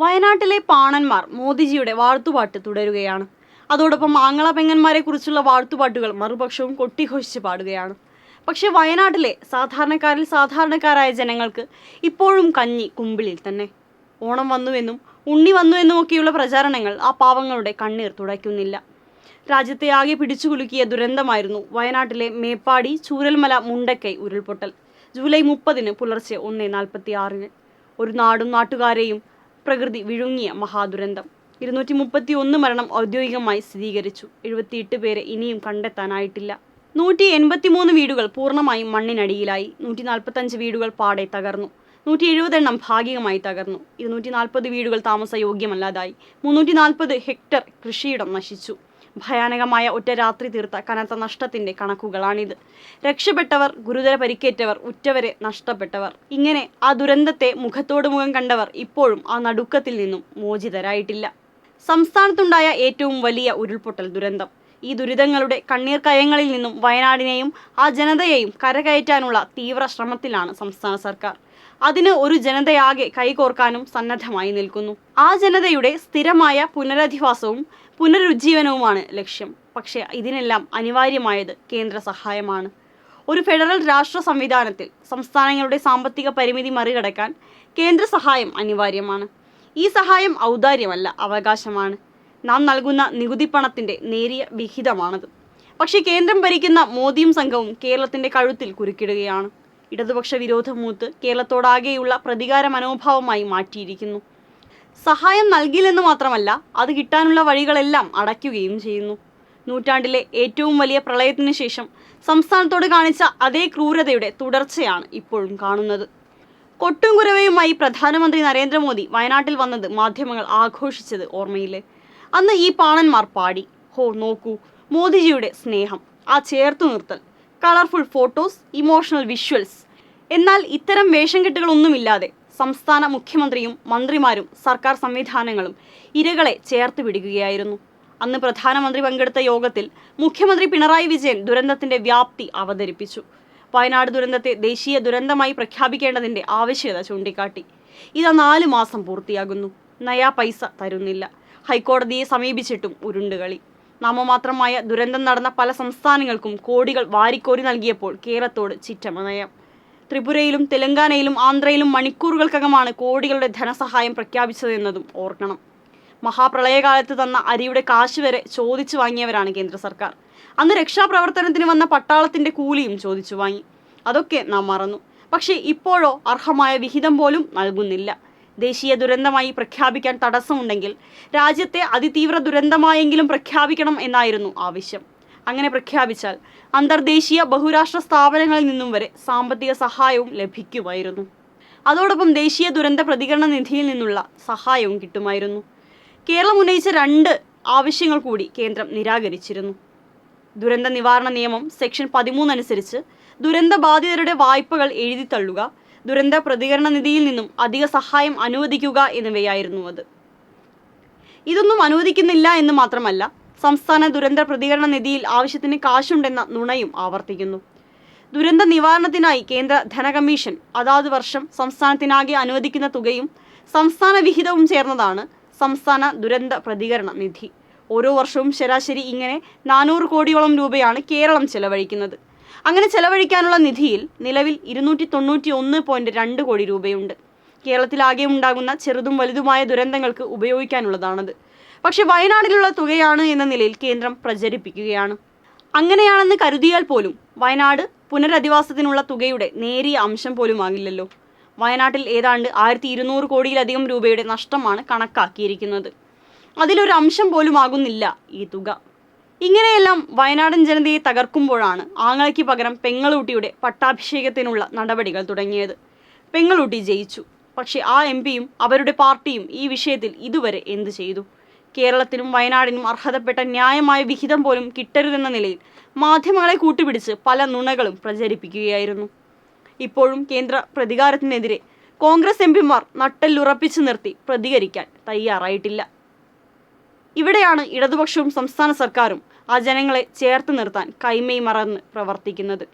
വയനാട്ടിലെ പാണന്മാർ മോദിജിയുടെ വാഴ്ത്തുപാട്ട് തുടരുകയാണ്. അതോടൊപ്പം ആങ്ങള പെങ്ങന്മാരെ കുറിച്ചുള്ള വാഴ്ത്തുപാട്ടുകൾ മറുപക്ഷവും കൊട്ടിഘോഷിച്ച് പാടുകയാണ്. പക്ഷേ വയനാട്ടിലെ സാധാരണക്കാരിൽ സാധാരണക്കാരായ ജനങ്ങൾക്ക് ഇപ്പോഴും കഞ്ഞി കുമ്പിളിൽ തന്നെ. ഓണം വന്നുവെന്നും ഉണ്ണി വന്നുവെന്നും ഒക്കെയുള്ള പ്രചാരണങ്ങൾ ആ പാവങ്ങളുടെ കണ്ണീർ തുടയ്ക്കുന്നില്ല. രാജ്യത്തെ ആകെ പിടിച്ചുകുലുക്കിയ ദുരന്തമായിരുന്നു വയനാട്ടിലെ മേപ്പാടി ചൂരൽമല മുണ്ടക്കൈ ഉരുൾപൊട്ടൽ. ജൂലൈ മുപ്പതിന് പുലർച്ചെ ഒന്ന് നാൽപ്പത്തി ആറിന് ഒരു നാടും നാട്ടുകാരെയും പ്രകൃതി വിഴുങ്ങിയ മഹാദുരന്തം. ഇരുന്നൂറ്റി മുപ്പത്തി ഒന്ന് മരണം ഔദ്യോഗികമായി സ്ഥിരീകരിച്ചു. എഴുപത്തിയെട്ട് പേരെ ഇനിയും കണ്ടെത്താനായിട്ടില്ല. നൂറ്റി എൺപത്തിമൂന്ന് വീടുകൾ പൂർണമായും മണ്ണിനടിയിലായി. നൂറ്റി നാൽപ്പത്തഞ്ച് വീടുകൾ പാടെ തകർന്നു. നൂറ്റി എഴുപതെണ്ണം ഭാഗികമായി തകർന്നു. ഇരുന്നൂറ്റി നാൽപ്പത് വീടുകൾ താമസയോഗ്യമല്ലാതായി. മുന്നൂറ്റി നാൽപ്പത് ഹെക്ടർ കൃഷിയിടം നശിച്ചു. ഭയാനകമായ ഒറ്റ രാത്രി തീർത്ത കനത്ത നഷ്ടത്തിന്റെ കണക്കുകളാണിത്. രക്ഷപ്പെട്ടവർ ഗുരുതര പരിക്കേറ്റവർ ഉറ്റവരെ നഷ്ടപ്പെട്ടവർ. ഇങ്ങനെ ആ ദുരന്തത്തെ മുഖത്തോട് മുഖം കണ്ടവർ ഇപ്പോഴും ആ നടുക്കത്തിൽ നിന്നും മോചിതരായിട്ടില്ല. സംസ്ഥാനത്തുണ്ടായ ഏറ്റവും വലിയ ഉരുൾപൊട്ടൽ ദുരന്തം. ഈ ദുരിതങ്ങളുടെ കണ്ണീർ കയങ്ങളിൽ നിന്നും വയനാടിനെയും ആ ജനതയെയും കരകയറ്റാനുള്ള തീവ്ര ശ്രമത്തിലാണ് സംസ്ഥാന സർക്കാർ. അതിന് ഒരു ജനതയാകെ കൈകോർക്കാനും സന്നദ്ധമായി നിൽക്കുന്നു. ആ ജനതയുടെ സ്ഥിരമായ പുനരധിവാസവും പുനരുജ്ജീവനവുമാണ് ലക്ഷ്യം. പക്ഷേ ഇതിനെല്ലാം അനിവാര്യമായത് കേന്ദ്ര സഹായമാണ്. ഒരു ഫെഡറൽ രാഷ്ട്ര സംവിധാനത്തിൽ സംസ്ഥാനങ്ങളുടെ സാമ്പത്തിക പരിമിതി മറികടക്കാൻ കേന്ദ്ര സഹായം അനിവാര്യമാണ്. ഈ സഹായം ഔദാര്യമല്ല അവകാശമാണ്. നാം നൽകുന്ന നികുതി പണത്തിന്റെ നേരിയ വിഹിതമാണത്. പക്ഷേ കേന്ദ്രം ഭരിക്കുന്ന മോദിയും സംഘവും കേരളത്തിന്റെ കഴുത്തിൽ കുരുക്കിടുകയാണ്. ഇടതുപക്ഷ വിരോധമൂത്ത് കേരളത്തോടാകെയുള്ള പ്രതികാര മനോഭാവമായി മാറ്റിയിരിക്കുന്നു. സഹായം നൽകില്ലെന്ന് മാത്രമല്ല അത് കിട്ടാനുള്ള വഴികളെല്ലാം അടയ്ക്കുകയും ചെയ്യുന്നു. നൂറ്റാണ്ടിലെ ഏറ്റവും വലിയ പ്രളയത്തിന് ശേഷം സംസ്ഥാനത്തോട് കാണിച്ച അതേ ക്രൂരതയുടെ തുടർച്ചയാണ് ഇപ്പോഴും കാണുന്നത്. കൊട്ടും കുരവയുമായി പ്രധാനമന്ത്രി നരേന്ദ്രമോദി വയനാട്ടിൽ വന്നത് മാധ്യമങ്ങൾ ആഘോഷിച്ചത് ഓർമ്മയില്ലേ? അന്ന് ഈ പാണന്മാർ പാടി ഹോ നോക്കൂ മോദിജിയുടെ സ്നേഹം ആ ചേർത്തു നിർത്തൽ കളർഫുൾ ഫോട്ടോസ് ഇമോഷണൽ വിഷ്വൽസ്. എന്നാൽ ഇത്തരം വേഷം കെട്ടുകളൊന്നുമില്ലാതെ സംസ്ഥാന മുഖ്യമന്ത്രിയും മന്ത്രിമാരും സർക്കാർ സംവിധാനങ്ങളും ഇരകളെ ചേർത്ത് പിടിക്കുകയായിരുന്നു. അന്ന് പ്രധാനമന്ത്രി പങ്കെടുത്ത യോഗത്തിൽ മുഖ്യമന്ത്രി പിണറായി വിജയൻ ദുരന്തത്തിന്റെ വ്യാപ്തി അവതരിപ്പിച്ചു. വയനാട് ദുരന്തത്തെ ദേശീയ ദുരന്തമായി പ്രഖ്യാപിക്കേണ്ടതിന്റെ ആവശ്യകത ചൂണ്ടിക്കാട്ടി. ഇത് നാല് മാസം പൂർത്തിയാകുന്നു. നയാ പൈസ തരുന്നില്ല. ഹൈക്കോടതിയെ സമീപിച്ചിട്ടും ഉരുണ്ടുകളി. നാമമാത്രമായ ദുരന്തം നടന്ന പല സംസ്ഥാനങ്ങൾക്കും കോടികൾ വാരിക്കോരി നൽകിയപ്പോൾ കേരളത്തോട് ചിറ്റമനയം. ത്രിപുരയിലും തെലങ്കാനയിലും ആന്ധ്രയിലും മണിക്കൂറുകൾക്കകമാണ് കോടികളുടെ ധനസഹായം പ്രഖ്യാപിച്ചതെന്നതും ഓർക്കണം. മഹാപ്രളയകാലത്ത് തന്ന അരിയുടെ കാശ് വരെ ചോദിച്ചു വാങ്ങിയവരാണ് കേന്ദ്ര സർക്കാർ. അന്ന് രക്ഷാപ്രവർത്തനത്തിന് വന്ന പട്ടാളത്തിന്റെ കൂലിയും ചോദിച്ചു വാങ്ങി. അതൊക്കെ നാം മറന്നു. പക്ഷേ ഇപ്പോഴോ അർഹമായ വിഹിതം പോലും നൽകുന്നില്ല. ദേശീയ ദുരന്തമായി പ്രഖ്യാപിക്കാൻ തടസ്സമുണ്ടെങ്കിൽ രാജ്യത്തെ അതിതീവ്ര ദുരന്തമായെങ്കിലും പ്രഖ്യാപിക്കണം എന്നായിരുന്നു ആവശ്യം. അങ്ങനെ പ്രഖ്യാപിച്ചാൽ അന്തർദേശീയ ബഹുരാഷ്ട്ര സ്ഥാപനങ്ങളിൽ നിന്നും വരെ സാമ്പത്തിക സഹായവും ലഭിക്കുമായിരുന്നു. അതോടൊപ്പം ദേശീയ ദുരന്ത പ്രതികരണ നിധിയിൽ നിന്നുള്ള സഹായവും കിട്ടുമായിരുന്നു. കേരളം ഉന്നയിച്ച രണ്ട് ആവശ്യങ്ങൾ കൂടി കേന്ദ്രം നിരാകരിച്ചിരുന്നു. ദുരന്ത നിവാരണ നിയമം സെക്ഷൻ പതിമൂന്ന് അനുസരിച്ച് ദുരന്ത ബാധിതരുടെ വായ്പകൾ എഴുതിത്തള്ളുക ദുരന്ത പ്രതികരണ നിധിയിൽ നിന്നും അധിക സഹായം അനുവദിക്കുക എന്നിവയായിരുന്നു അത്. ഇതൊന്നും അനുവദിക്കുന്നില്ല എന്ന് മാത്രമല്ല സംസ്ഥാന ദുരന്ത പ്രതികരണ നിധിയിൽ ആവശ്യത്തിന് കാശുണ്ടെന്ന നുണയും ആവർത്തിക്കുന്നു. ദുരന്ത നിവാരണത്തിനായി കേന്ദ്ര ധനകമ്മീഷൻ അതാത് വർഷം സംസ്ഥാനത്തിനാകെ അനുവദിക്കുന്ന തുകയും സംസ്ഥാന വിഹിതവും ചേർന്നതാണ് സംസ്ഥാന ദുരന്ത പ്രതികരണ നിധി. ഓരോ വർഷവും ശരാശരി ഇങ്ങനെ നാനൂറ് കോടിയോളം രൂപയാണ് കേരളം ചെലവഴിക്കുന്നത്. അങ്ങനെ ചെലവഴിക്കാനുള്ള നിധിയിൽ നിലവിൽ ഇരുന്നൂറ്റി തൊണ്ണൂറ്റി ഒന്ന് പോയിന്റ് രണ്ട് കോടി രൂപയുണ്ട്. കേരളത്തിലാകെ ഉണ്ടാകുന്ന ചെറുതും വലുതുമായ ദുരന്തങ്ങൾക്ക് ഉപയോഗിക്കാനുള്ളതാണത്. പക്ഷെ വയനാടിലുള്ള തുകയാണ് എന്ന നിലയിൽ കേന്ദ്രം പ്രചരിപ്പിക്കുകയാണ്. അങ്ങനെയാണെന്ന് കരുതിയാൽ പോലും വയനാട് പുനരധിവാസത്തിനുള്ള തുകയുടെ നേരിയ അംശം പോലും ആകില്ലല്ലോ. വയനാട്ടിൽ ഏതാണ്ട് ആയിരത്തി ഇരുന്നൂറ് കോടിയിലധികം രൂപയുടെ നഷ്ടമാണ് കണക്കാക്കിയിരിക്കുന്നത്. അതിലൊരു അംശം പോലും ആകുന്നില്ല ഈ തുക. ഇങ്ങനെയെല്ലാം വയനാടൻ ജനതയെ തകർക്കുമ്പോഴാണ് ആങ്ങളയ്ക്ക് പകരം പെങ്ങളൂട്ടിയുടെ പട്ടാഭിഷേകത്തിനുള്ള നടപടികൾ തുടങ്ങിയത്. പെങ്ങളൂട്ടി ജയിച്ചു. പക്ഷേ ആ എം അവരുടെ പാർട്ടിയും ഈ വിഷയത്തിൽ ഇതുവരെ എന്തു ചെയ്തു? കേരളത്തിനും വയനാടിനും അർഹതപ്പെട്ട ന്യായമായ വിഹിതം പോലും കിട്ടരുതെന്ന നിലയിൽ മാധ്യമങ്ങളെ കൂട്ടുപിടിച്ച് പല നുണകളും പ്രചരിപ്പിക്കുകയായിരുന്നു. ഇപ്പോഴും കേന്ദ്ര പ്രതികാരത്തിനെതിരെ കോൺഗ്രസ് എംപിമാർ നട്ടെല്ലുറപ്പിച്ചു നിർത്തി പ്രതികരിക്കാൻ തയ്യാറായിട്ടില്ല. ഇവിടെയാണ് ഇടതുപക്ഷവും സംസ്ഥാന സർക്കാരും ആ ജനങ്ങളെ ചേർത്ത് നിർത്താൻ കൈമൈ മറന്ന് പ്രവർത്തിക്കുന്നത്.